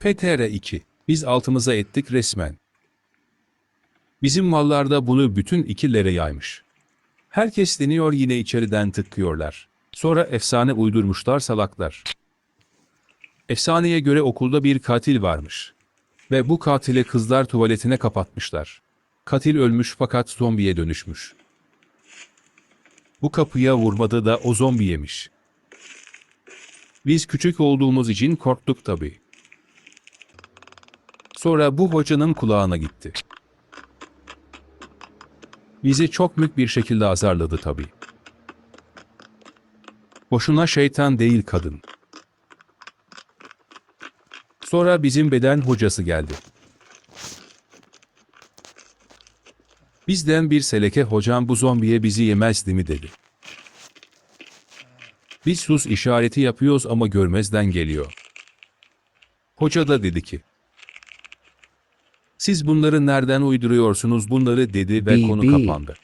PTR2. Biz altımıza ettik resmen. Bizim mallarda bunu bütün ikilere yaymış. Herkes deniyor yine içeriden tıkıyorlar. Sonra efsane uydurmuşlar salaklar. Efsaneye göre okulda bir katil varmış. Ve bu katile kızlar tuvaletine kapatmışlar. Katil ölmüş fakat zombiye dönüşmüş. Bu kapıya vurmadı da o zombi yemiş. Biz küçük olduğumuz için korktuk tabii. Sonra bu hocanın kulağına gitti. Bizi çok mük bir şekilde azarladı tabii. Boşuna şeytan değil kadın. Sonra bizim beden hocası geldi. Bizden bir seleke hocam bu zombiye bizi yemezdi mi dedi. Biz sus işareti yapıyoruz ama görmezden geliyor. Hoca da dedi ki, siz bunları nereden uyduruyorsunuz bunları dedi ve Bi- konu kapandı.